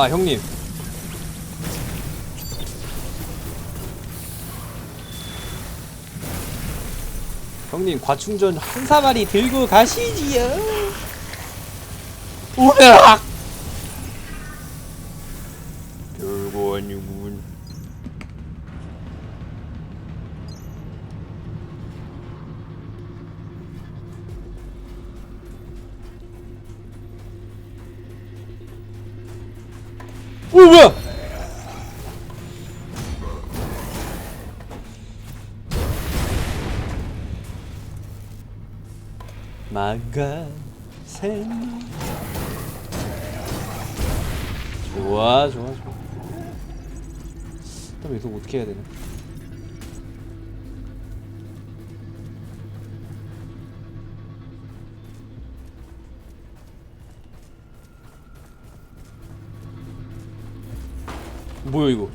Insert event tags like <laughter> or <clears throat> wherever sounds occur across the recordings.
아 형님. 형님 과충전 한 사마리 들고 가시지요. 우악! 별거 아니군 오 뭐야? 마가센 좋아 좋아 좋아. 그럼 여기서 어떻게 해야 되나 뭐야 이거?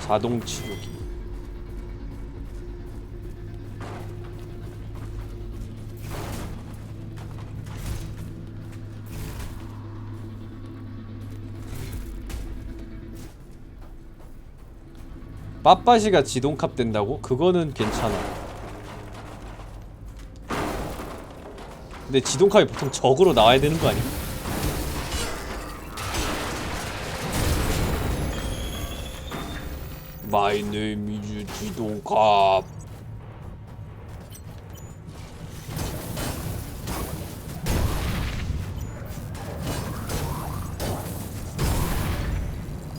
자동 치료기 빠빠시가 지동캅 된다고? 그거는 괜찮아 근데 지동캅이 보통 적으로 나와야 되는 거 아니야? My name is 지동캅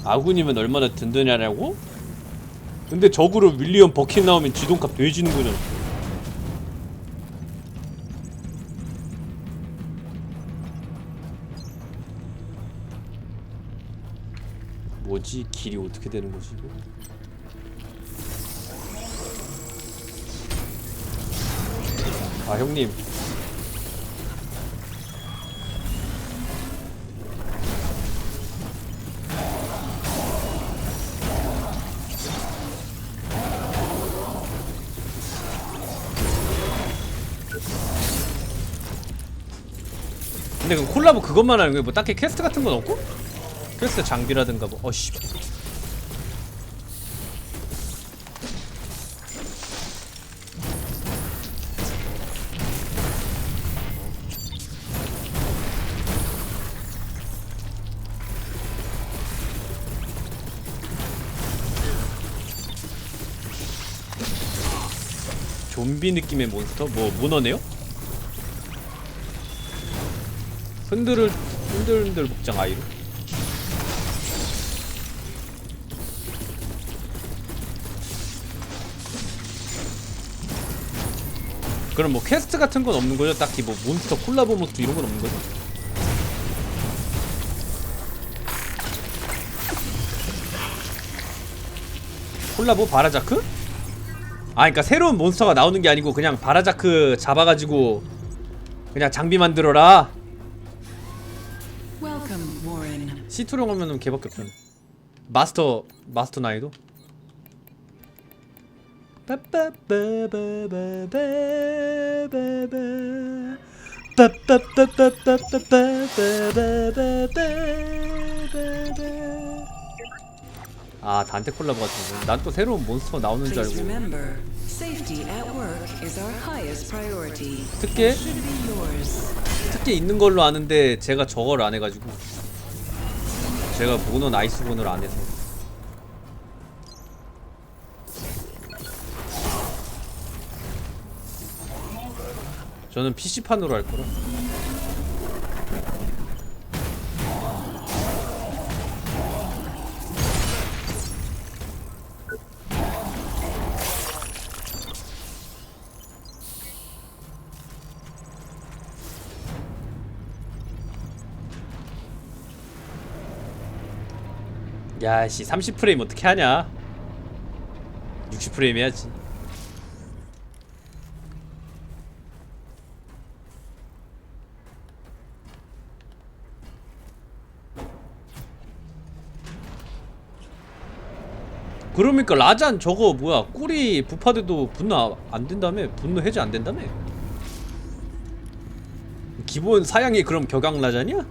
아군이면 얼마나 든든하냐고? 근데 적으로 윌리엄 버킨 나오면 지동캅 돼지는 거잖아 뭐지? 길이 어떻게 되는 거지 이거? 아 형님 근데 그 콜라보 그것만 하는 거야? 뭐 딱히 퀘스트 같은 건 없고? 퀘스트 장비라든가 뭐 어씨 좀비 느낌의 몬스터? 뭐 문어네요? 흔들을 흔들흔들 복장 아이로 그럼 뭐 퀘스트 같은 건 없는 거죠? 딱히 뭐 몬스터 콜라보 모드 이런 건 없는 거죠? 콜라보 바라자크? 아 그니까 새로운 몬스터가 나오는 게 아니고 그냥 바라자크 잡아가지고 그냥 장비 만들어라. C2로 가면은 걔밖에 없잖아 마스터 마스터 나이도 아 단테 콜라보 같은 거난 또 새로운 몬스터 나오는 줄 알고 yours. 특게 있는 걸로 아는데 제가 저걸 안 해가지고 제가 모노 나이스 본을 안 해서 저는 PC판으로 할 거라. 야씨 30프레임 어떻게 하냐? 60프레임 해야지 그러니까 라잔 저거 뭐야? 꿀이 부파돼도 분노 아- 안 된다며? 분노 해제 안 된다며? 기본 사양이 그럼 격앙 라잔이야?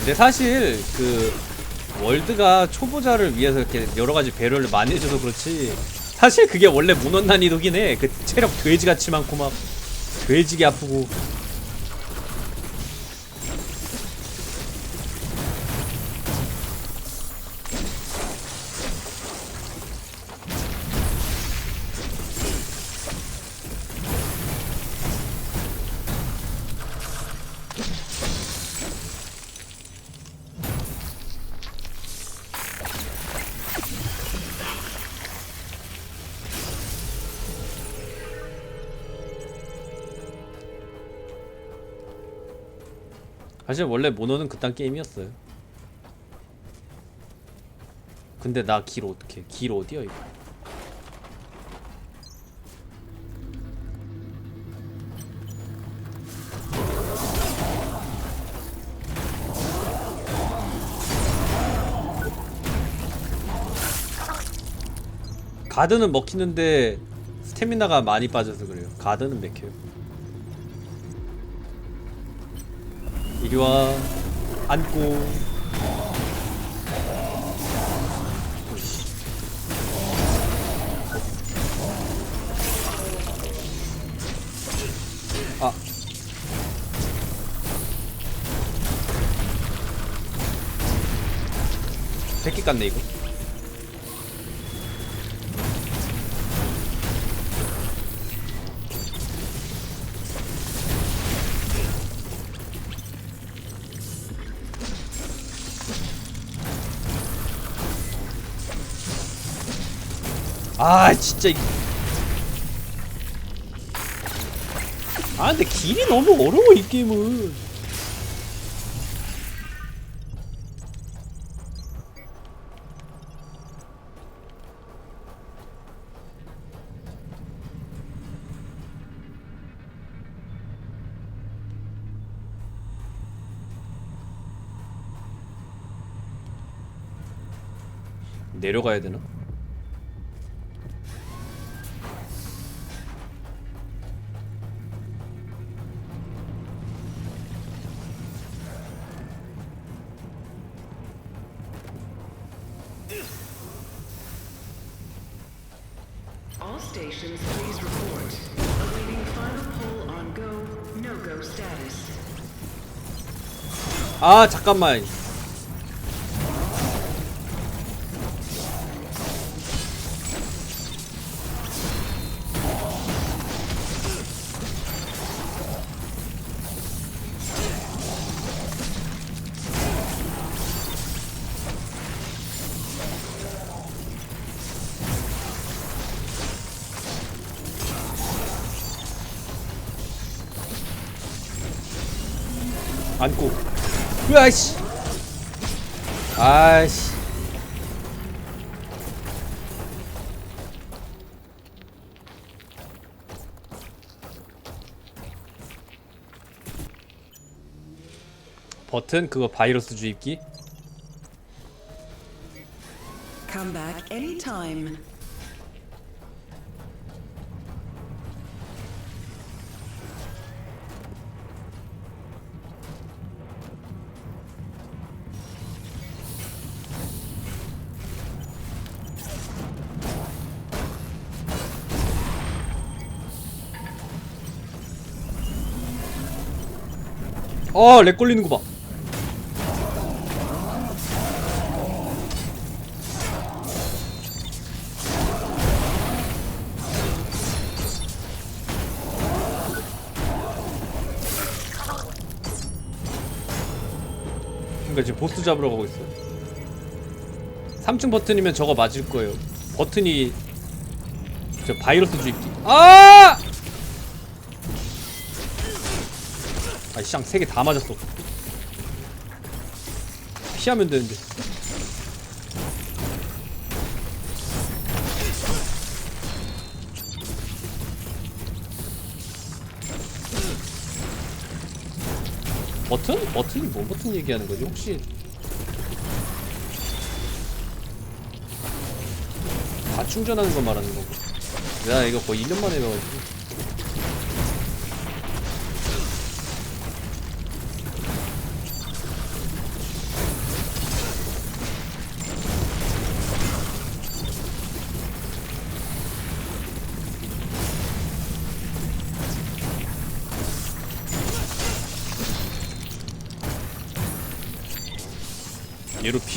근데 사실 그 월드가 초보자를 위해서 이렇게 여러 가지 배려를 많이 해줘서 그렇지 사실 그게 원래 문원 난이도긴 해. 그 체력 돼지같이 많고 막 돼지게 아프고 사실 원래 모노는 그딴 게임이었어요. 근데 나 길 어떻게? 길 어디야 이거? 가드는 먹히는데 스태미나가 많이 빠져서 그래요. 가드는 맥혀요. 이리 와. 앉고. 아. 새끼 같네 이거 아 진짜 이- 아 근데 길이 너무 어려워 이 게임은 내려가야 되나? 아 잠깐만. 안고 으아이씨. 아이씨. 버튼 그거 바이러스 주입기? Come back anytime. 어렉 걸리는 거 봐 그러니까 지금 보스 잡으러 가고 있어 3층 버튼이면 저거 맞을 거예요 버튼이 저 바이러스 주입기. 아! 아이 쌍세개다 맞았어. 피하면 되는데. 버튼? 버튼이 뭔 버튼 얘기하는 거지? 혹시 다 충전하는 거 말하는 거고? 내가 이거 거의 1년 만에 배워가지고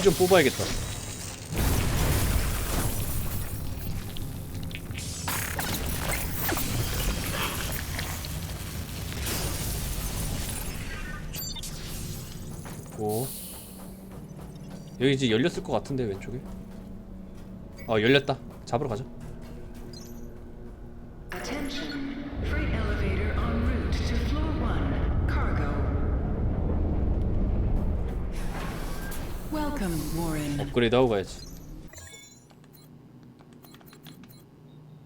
피 좀 뽑아야겠다. 고 여기 이제 열렸을 것 같은데 왼쪽에? 어 열렸다. 잡으러 가자 업그레이드 하고 가야지.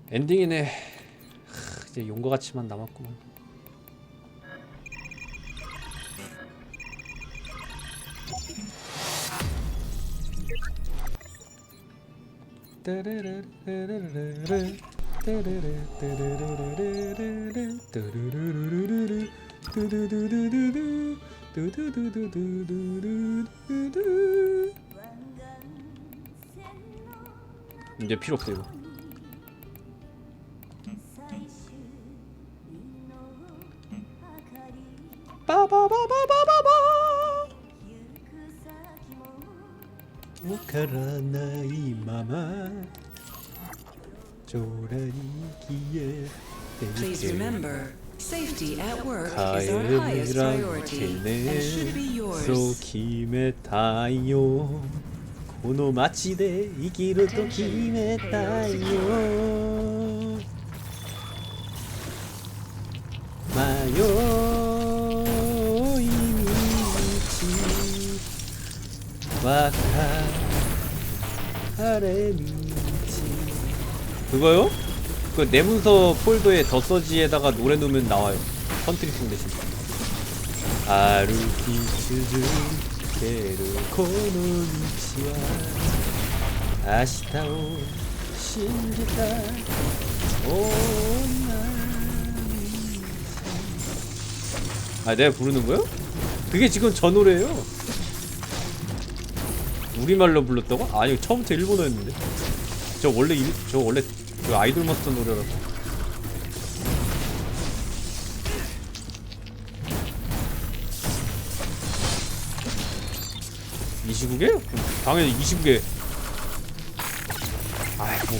엔딩이네. 하, 이제 용과 같이만 남았구만 뚜두두두두두두두. 이제 필요 없어 이거 빠바바바바바바 우카라나이 마마 조라니기에 Please remember, safety at work is our highest priority and should be yours. そう決めたよこの街で生きると決めたよ迷い道別れ道 그거요? 그 내문서 폴더에 더서지에다가 노래 넣으면 나와요. 컨트리송 대신. 아루키스즈 데르코노니치와 아시타오 신기타 오나아 내가 부르는 거야? 그게 지금 저 노래예요. 우리말로 불렀다고? 아니 처음부터 일본어였는데. 저 원래 일, 저 원래 그 아이돌 노래라고. 이 시국에? 당연히 이 시국에 아이 뭐.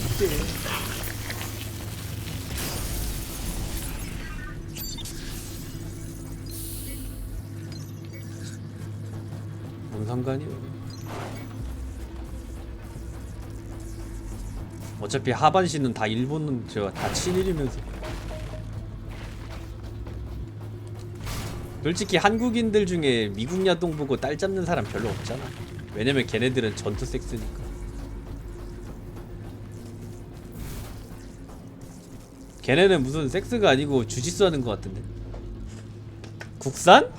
뭔 상관이야 어차피 하반신은 다 일본은 저다 친일이면서. 솔직히 한국인들 중에 미국 야동 보고 딸 잡는 사람 별로 없잖아. 왜냐면 걔네들은 전투 섹스니까. 걔네는 무슨 섹스가 아니고 주짓수 하는 것 같은데. 국산?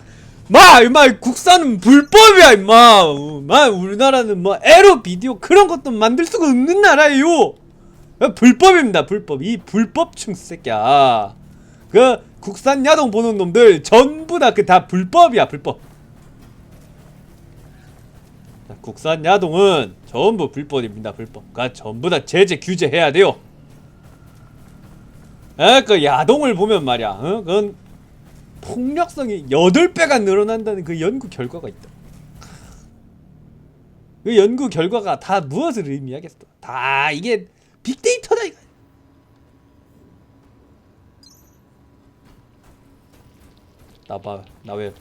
마! 임마 국산은 불법이야 임마. 어, 마 우리나라는 뭐 에로 비디오 그런 것도 만들 수가 없는 나라예요. 어, 불법입니다 불법. 이 불법충 새끼야. 그 국산 야동 보는 놈들 전부 다 그 다 불법이야 불법. 자, 국산 야동은 전부 불법입니다 불법. 그 전부 다 제재 규제해야 돼요. 에, 그 야동을 보면 말이야 어? 그건 폭력성이 8배가 늘어난다는 그 연구 결과가 있다. 그 연구 결과가 다 무엇을 의미하겠어? 다 이게 빅데이터다 이거. 나봐 나 왜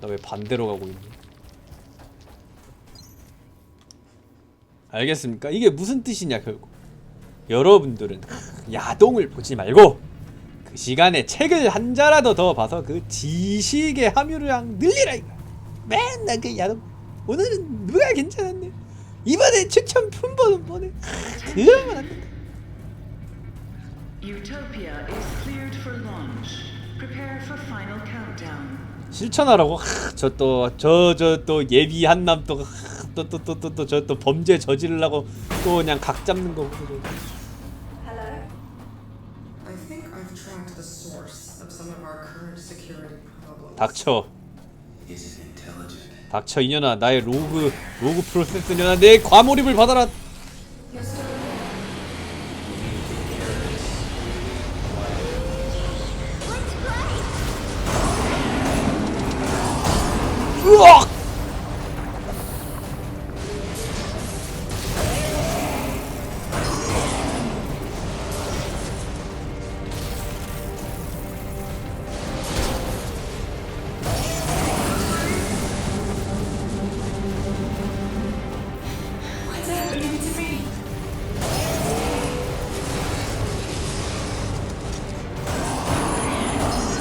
나 왜 반대로 가고 있니? 알겠습니까? 이게 무슨 뜻이냐 결국. 여러분들은 야동을 보지 말고 그 시간에 책을 한 자라도 더 봐서 그 지식의 함유량 늘리라 이거. 맨날 그 야동. 오늘은 누가 괜찮았네 이번에 추천 품번은 뭐네 그러면 안 된다 Utopia is cleared for launch. Prepare for final countdown. 실천하라고 저 또 저 저 또 예비 한남 또 또 또 또 또 저 또 범죄 저지르려고 또 그냥 각 잡는 거고 Hello? I think I've tracked the source of some of our current security problems. 닥쳐? 닥쳐 이년아 나의 로그 로그 프로세스 년아 내 과몰입을 받아라? 으악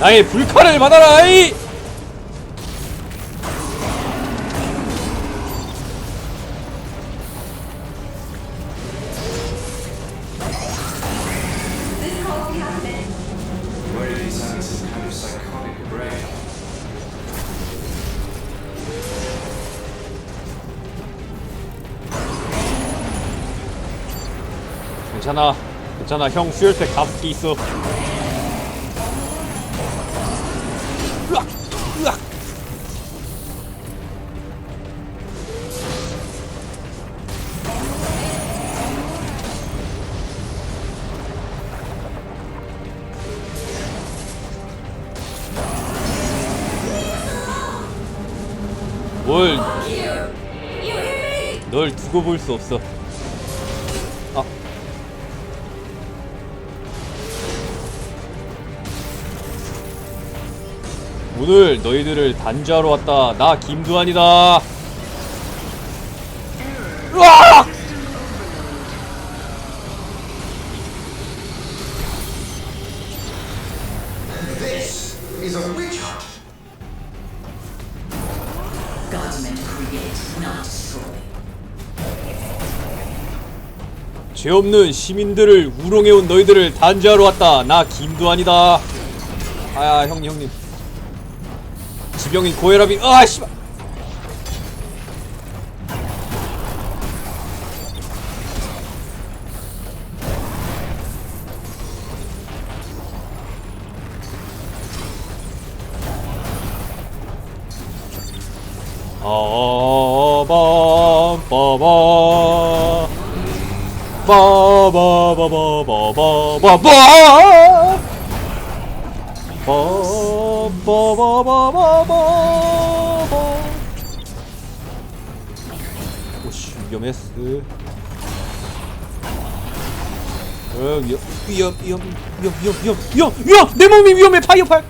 나의 불칼을 받아라 이! 괜찮아. 괜찮아. 형 퓨얼팩 다섯 있어. 두고 볼 수 없어 아 오늘 너희들을 단죄하러 왔다. 나 김두한이다. 으악! 죄 없는 시민들을 우롱해온 너희들을 단죄하러 왔다. 나 김두한이다. 아야 형님 형님. 지병인 고혈압이 아 씨발. 빠바바바바바바 오씨 위험했어. 어 위험 위험 위험 위험 위험 위험 위험. 내 몸이 위험해 파이어팔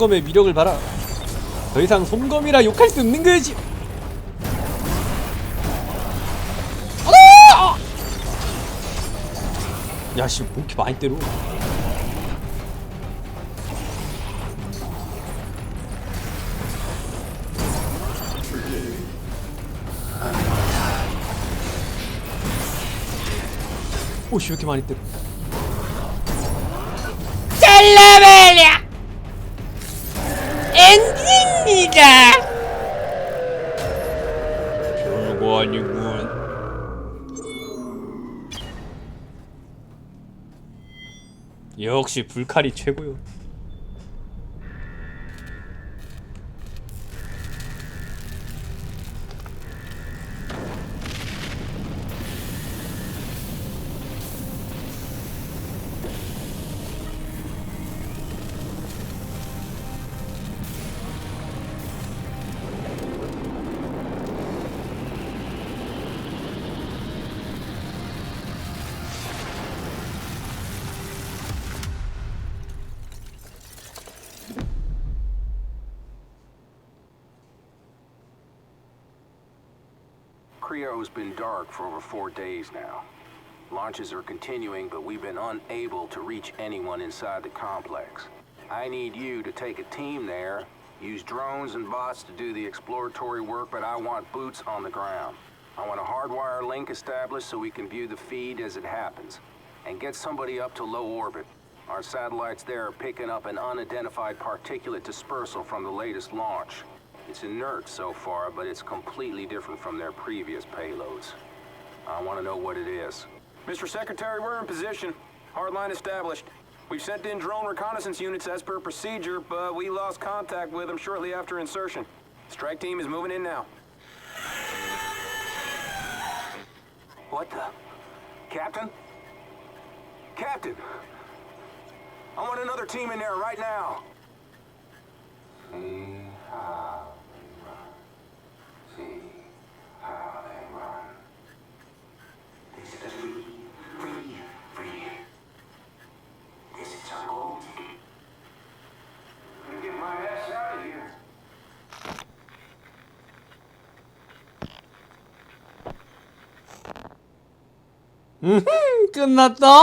한송검의 위력을 봐라. 더 이상 솜검이라 욕할 수 없는 거지. 아! 야씨 뭐 이렇게 많이 때려? 오씨 왜 이렇게 많이 때려? 잘라버려 엔딩이다 별거 아니군 역시 불칼이 최고요 Crio's been dark for over four days now. Launches are continuing, but we've been unable to reach anyone inside the complex. I need you to take a team there, use drones and bots to do the exploratory work, but I want boots on the ground. I want a hardwire link established so we can view the feed as it happens. And get somebody up to low orbit. Our satellites there are picking up an unidentified particulate dispersal from the latest launch. It's inert so far, but it's completely different from their previous payloads. I want to know what it is. Mr. Secretary, we're in position. Hardline established. We've sent in drone reconnaissance units as per procedure, but we lost contact with them shortly after insertion. Strike team is moving in now. What the? Captain? Captain! I want another team in there right now! See how 끝났다.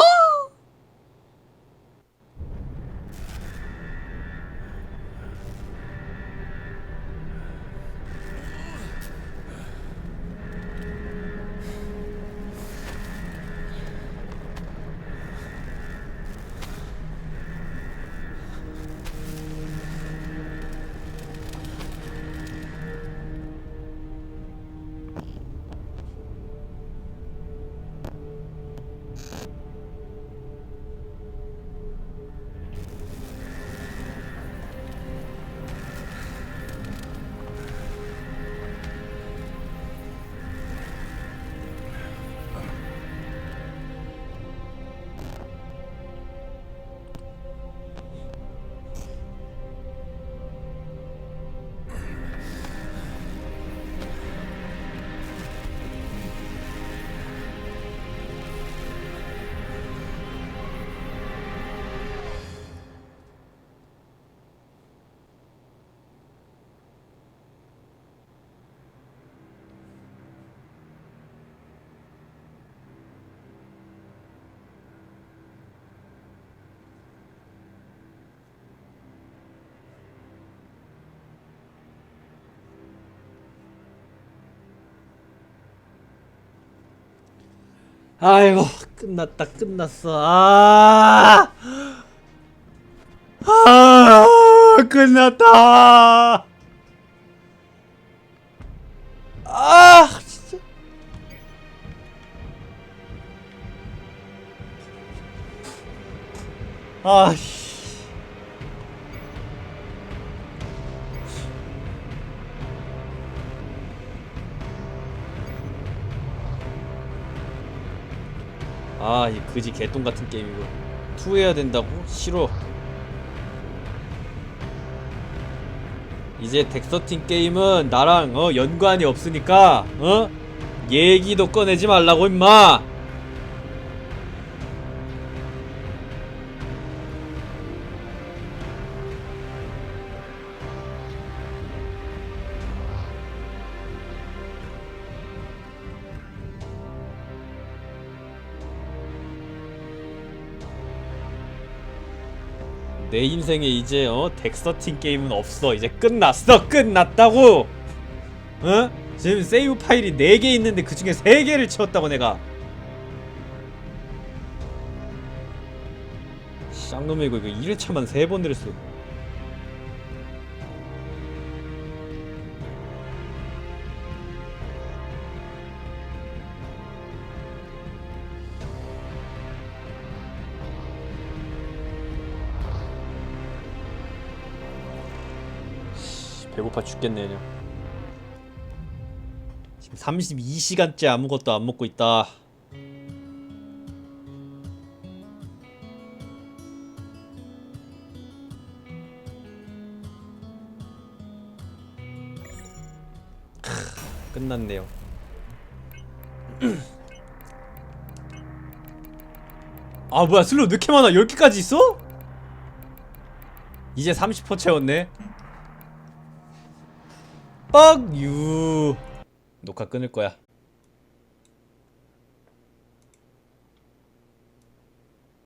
아이고 끝났다 끝났어. 아, 아 끝났다. 아 진짜. 아씨 아, 이 그지 개똥 같은 게임 이거. 투해야 된다고? 싫어. 이제 덱서틴 게임은 나랑 어 연관이 없으니까 어 얘기도 꺼내지 말라고 임마. 내 인생에 이제 어 덱서틴 게임은 없어. 이제 끝났어. 끝났다고! 어? 지금 세이브 파일이 4개 있는데 그 중에 3개를 채웠다고 내가. 쌍놈의 이거 이거 1회차만 3번 들었어 배고파 죽겠네 그냥. 지금 32시간째 아무것도 안 먹고 있다. 크, 끝났네요. <clears throat> 아 뭐야 슬로우 왜 이렇게 많아? 10개까지 있어? 이제 30% 채웠네 뻑유. 녹화 끊을 거야